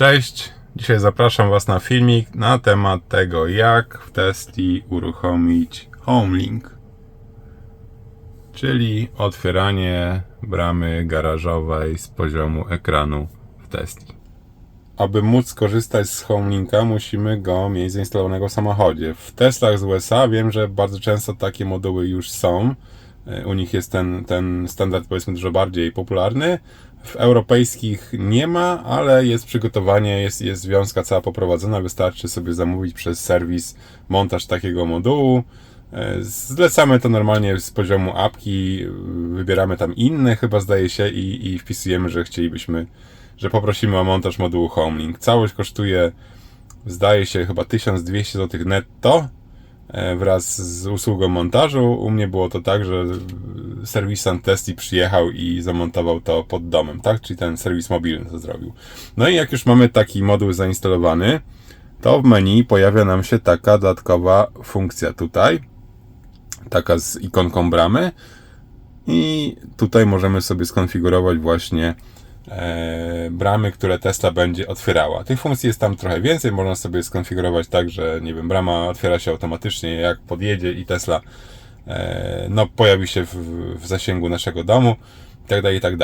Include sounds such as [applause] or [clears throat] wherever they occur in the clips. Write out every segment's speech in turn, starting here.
Cześć, dzisiaj zapraszam Was na filmik na temat tego, jak w Testi uruchomić Homelink, czyli otwieranie bramy garażowej z poziomu ekranu w Testi. Aby móc skorzystać z Homelinka, musimy go mieć zainstalowanego w samochodzie. W Teslach z USA wiem, że bardzo często takie moduły już są. E, U nich jest ten, ten standard powiedzmy dużo bardziej popularny. W europejskich nie ma, ale jest przygotowanie, jest, jest związka cała poprowadzona. Wystarczy sobie zamówić przez serwis montaż takiego modułu. E, Zlecamy to normalnie z poziomu apki, wybieramy tam inne chyba zdaje się i, i wpisujemy, że chcielibyśmy, że poprosimy o montaż modułu Homelink. Całość kosztuje zdaje się chyba 1200 zł netto wraz z usługą montażu. U mnie było to tak, że serwisant Testi przyjechał i zamontował to pod domem, tak? Czyli ten serwis mobilny to zrobił. No i jak już mamy taki moduł zainstalowany, to w menu pojawia nam się taka dodatkowa funkcja tutaj, taka z ikonką bramy i tutaj możemy sobie skonfigurować właśnie e, bramy, które Tesla będzie otwierała. Tych funkcji jest tam trochę więcej, można sobie skonfigurować tak, że nie wiem, brama otwiera się automatycznie jak podjedzie i Tesla e, no, pojawi się w, w zasięgu naszego domu i tak dalej, i tak.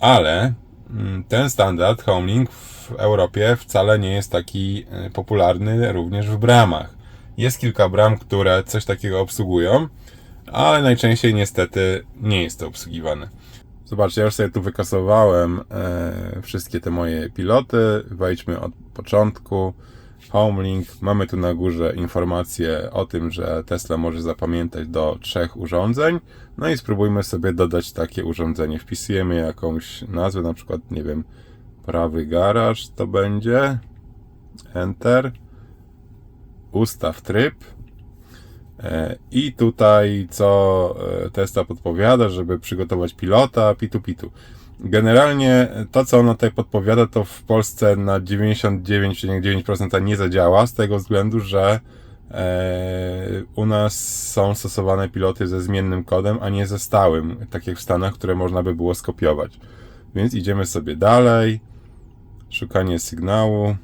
Ale mm, ten standard Homelink w Europie wcale nie jest taki e, popularny również w bramach. Jest kilka bram, które coś takiego obsługują, ale najczęściej niestety nie jest to obsługiwane. Zobaczcie, ja już sobie tu wykasowałem e, wszystkie te moje piloty. Wejdźmy od początku. Homelink. Mamy tu na górze informację o tym, że Tesla może zapamiętać do trzech urządzeń. No i spróbujmy sobie dodać takie urządzenie. Wpisujemy jakąś nazwę, na przykład, nie wiem, prawy garaż to będzie. Enter. Ustaw tryb. E, I tutaj co e, Tesla podpowiada, żeby przygotować pilota, pitu pitu. Generalnie to, co ona tutaj podpowiada, to w Polsce na 99,9% nie zadziała, z tego względu, że e, u nas są stosowane piloty ze zmiennym kodem, a nie ze stałym, tak jak w Stanach, które można by było skopiować. Więc idziemy sobie dalej. Szukanie sygnału.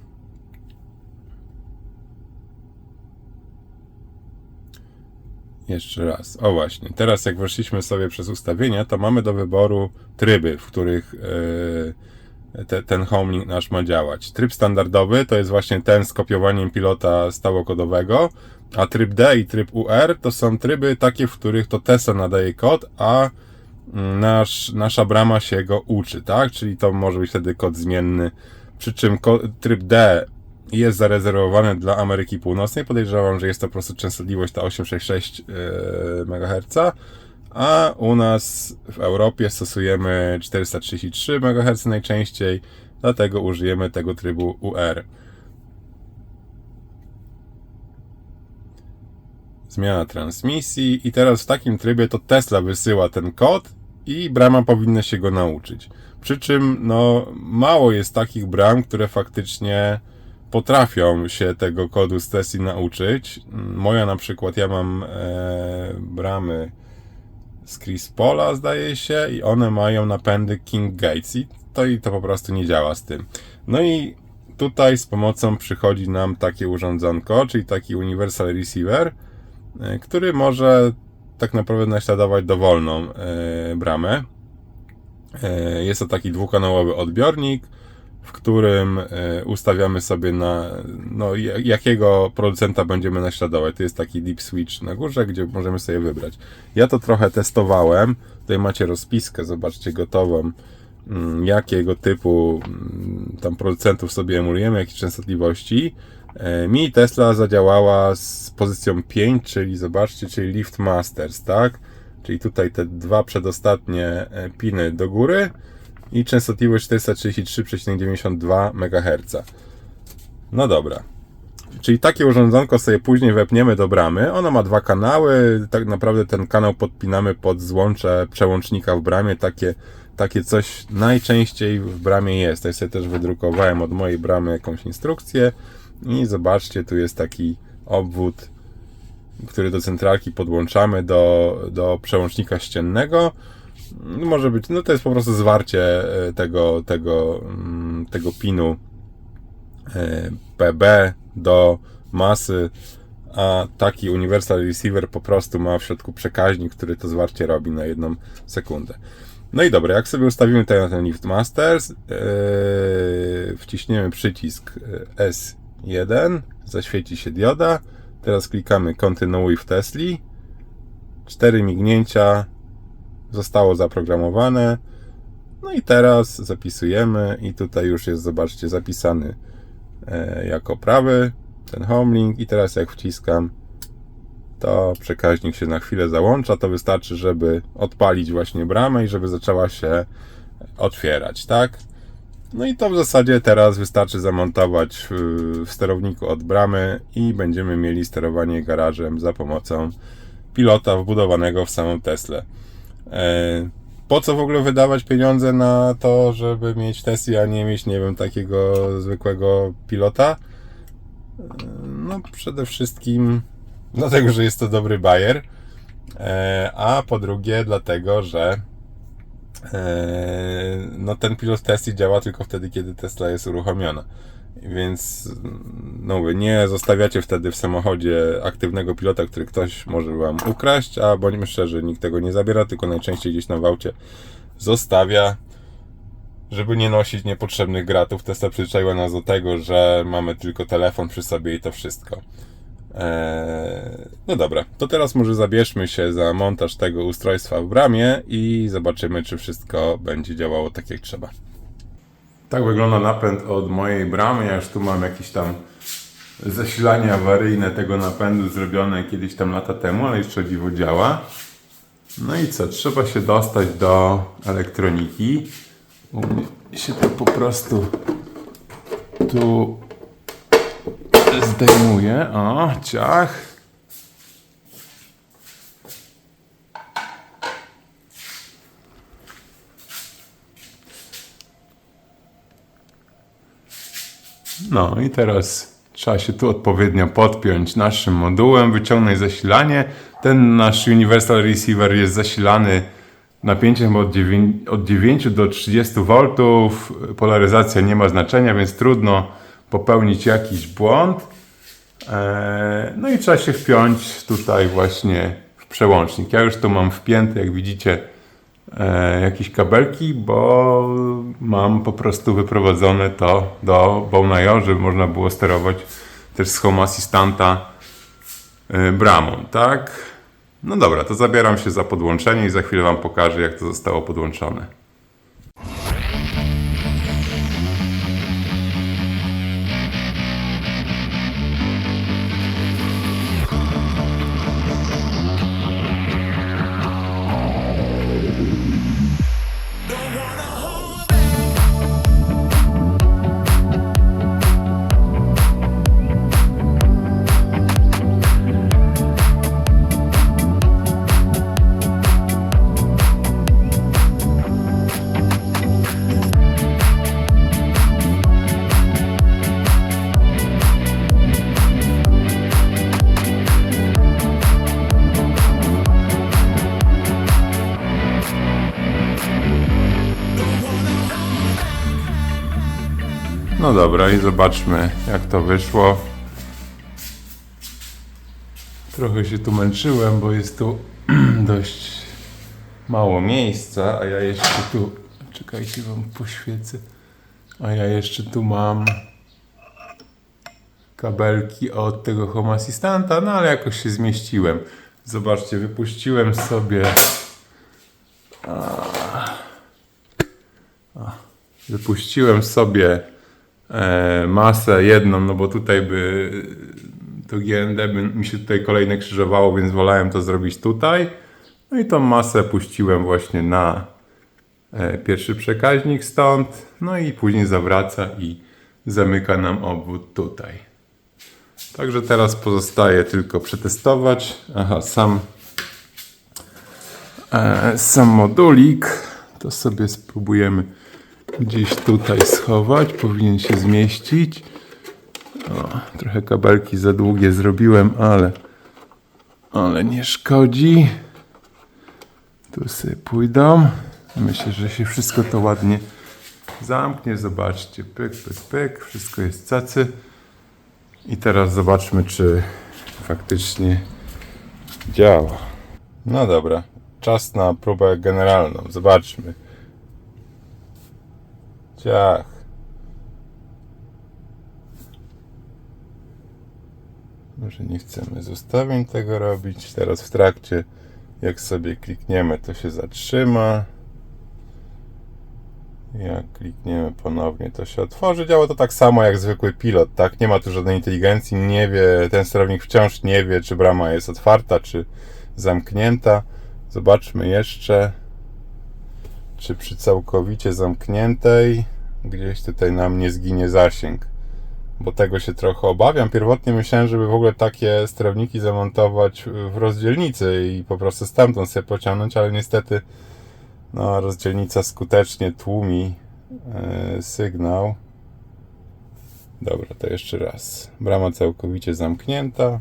Jeszcze raz. O właśnie. Teraz jak weszliśmy sobie przez ustawienia, to mamy do wyboru tryby, w których e, te, ten homelink nasz ma działać. Tryb standardowy to jest właśnie ten z kopiowaniem pilota stałokodowego, a tryb D i tryb UR to są tryby takie, w których to Tesla nadaje kod, a mm, nasz, nasza brama się go uczy, tak? Czyli to może być wtedy kod zmienny. Przy czym tryb D jest zarezerwowany dla Ameryki Północnej. Podejrzewam, że jest to po prostu częstotliwość ta 866 MHz, a u nas w Europie stosujemy 433 MHz najczęściej, dlatego użyjemy tego trybu UR. Zmiana transmisji i teraz w takim trybie to Tesla wysyła ten kod i brama powinna się go nauczyć. Przy czym no, mało jest takich bram, które faktycznie potrafią się tego kodu z Tesli nauczyć. Moja na przykład, ja mam e, bramy z Chris Pola, zdaje się, i one mają napędy King Gates i to, i to po prostu nie działa z tym. No i tutaj z pomocą przychodzi nam takie urządzonko, czyli taki Universal Receiver, e, który może tak naprawdę naśladować dowolną e, bramę. E, jest to taki dwukanałowy odbiornik, w którym e, ustawiamy sobie na no, ja- jakiego producenta będziemy naśladować. To jest taki deep switch na górze, gdzie możemy sobie wybrać. Ja to trochę testowałem. Tutaj macie rozpiskę, zobaczcie gotową. mm, Jakiego typu mm, tam producentów sobie emulujemy, jakie częstotliwości. E, Mi Tesla zadziałała z pozycją 5, czyli zobaczcie, czyli Lift Masters, tak? Czyli tutaj te dwa przedostatnie e, piny do góry i częstotliwość 433,92 MHz. No dobra. Czyli takie urządzonko sobie później wepniemy do bramy. Ono ma dwa kanały. Tak naprawdę ten kanał podpinamy pod złącze przełącznika w bramie. Takie, takie coś najczęściej w bramie jest. Ja sobie też wydrukowałem od mojej bramy jakąś instrukcję. I zobaczcie, tu jest taki obwód, który do centralki podłączamy do, do przełącznika ściennego. Może być, no to jest po prostu zwarcie e, tego, tego, mm, tego pinu e, PB do masy, a taki Universal Receiver po prostu ma w środku przekaźnik, który to zwarcie robi na jedną sekundę. No i dobra, jak sobie ustawimy tutaj na ten Lift Masters, yy, wciśniemy przycisk e, S1, zaświeci się dioda, teraz klikamy Kontynuuj w Tesli, cztery mignięcia zostało zaprogramowane, no i teraz zapisujemy i tutaj już jest, zobaczcie, zapisany e, jako prawy ten homelink i teraz jak wciskam to przekaźnik się na chwilę załącza, to wystarczy, żeby odpalić właśnie bramę i żeby zaczęła się otwierać, tak? No i to w zasadzie teraz wystarczy zamontować w, w sterowniku od bramy i będziemy mieli sterowanie garażem za pomocą pilota wbudowanego w samą Teslę. E, po co w ogóle wydawać pieniądze na to, żeby mieć Tesla, a nie mieć, nie wiem, takiego zwykłego pilota? E, No, przede wszystkim dlatego, że jest to dobry bajer, e, a po drugie dlatego, że no ten pilot Tesla działa tylko wtedy, kiedy Tesla jest uruchomiona. Więc no mówię, nie zostawiacie wtedy w samochodzie aktywnego pilota, który ktoś może wam ukraść, a bądźmy szczerzy, nikt tego nie zabiera, tylko najczęściej gdzieś tam w aucie zostawia, żeby nie nosić niepotrzebnych gratów. Tesla przyzwyczaiła nas do tego, że mamy tylko telefon przy sobie i to wszystko. Eee, no dobra, to teraz może zabierzmy się za montaż tego ustrojstwa w bramie i zobaczymy, czy wszystko będzie działało tak jak trzeba. Tak wygląda napęd od mojej bramy. Ja już tu mam jakieś tam zasilanie awaryjne tego napędu zrobione kiedyś tam lata temu, ale jeszcze dziwo działa. No i co? Trzeba się dostać do elektroniki. U mnie się to po prostu tu zdejmuje. O, ciach. No i teraz trzeba się tu odpowiednio podpiąć naszym modułem, wyciągnąć zasilanie. Ten nasz Universal Receiver jest zasilany napięciem od 9, od 9 do 30 V. Polaryzacja nie ma znaczenia, więc trudno popełnić jakiś błąd. Eee, No i trzeba się wpiąć tutaj właśnie w przełącznik. Ja już tu mam wpięte, jak widzicie, e, jakieś kabelki, bo mam po prostu wyprowadzone to do Bonajo, żeby można było sterować też z Home Assistanta e, bramą, tak? No dobra, to zabieram się za podłączenie i za chwilę Wam pokażę, jak to zostało podłączone. No dobra, i zobaczmy, jak to wyszło. Trochę się tu męczyłem, bo jest tu [clears throat] dość mało miejsca, a ja jeszcze tu. Czekajcie, wam poświecę. A ja jeszcze tu mam kabelki od tego Home Assistanta, no ale jakoś się zmieściłem. Zobaczcie, wypuściłem sobie. Wypuściłem sobie masę jedną, no bo tutaj by to GND by mi się tutaj kolejne krzyżowało, więc wolałem to zrobić tutaj. No i tą masę puściłem właśnie na e, pierwszy przekaźnik stąd, no i później zawraca i zamyka nam obwód tutaj. Także teraz pozostaje tylko przetestować. Aha, sam, e, sam modulik. To sobie spróbujemy gdzieś tutaj schować. Powinien się zmieścić. O, trochę kabelki za długie zrobiłem, ale, ale nie szkodzi. Tu sobie pójdą. Myślę, że się wszystko to ładnie zamknie, zobaczcie, pyk, pyk, pyk, wszystko jest cacy. I teraz zobaczmy, czy faktycznie działa. No dobra, czas na próbę generalną, zobaczmy. Ciach. Może nie chcemy z ustawień tego robić. Teraz w trakcie, jak sobie klikniemy, to się zatrzyma. Jak klikniemy ponownie, to się otworzy. Działa to tak samo jak zwykły pilot, tak? Nie ma tu żadnej inteligencji, nie wie, ten sterownik wciąż nie wie, czy brama jest otwarta, czy zamknięta. Zobaczmy jeszcze, czy przy całkowicie zamkniętej gdzieś tutaj nam nie zginie zasięg. Bo tego się trochę obawiam. Pierwotnie myślałem, żeby w ogóle takie sterowniki zamontować w rozdzielnicy i po prostu stamtąd sobie pociągnąć, ale niestety no, rozdzielnica skutecznie tłumi e, sygnał. Dobra, to jeszcze raz. Brama całkowicie zamknięta.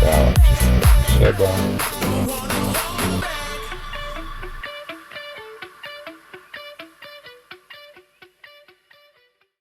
Działa wszystko Goodbye.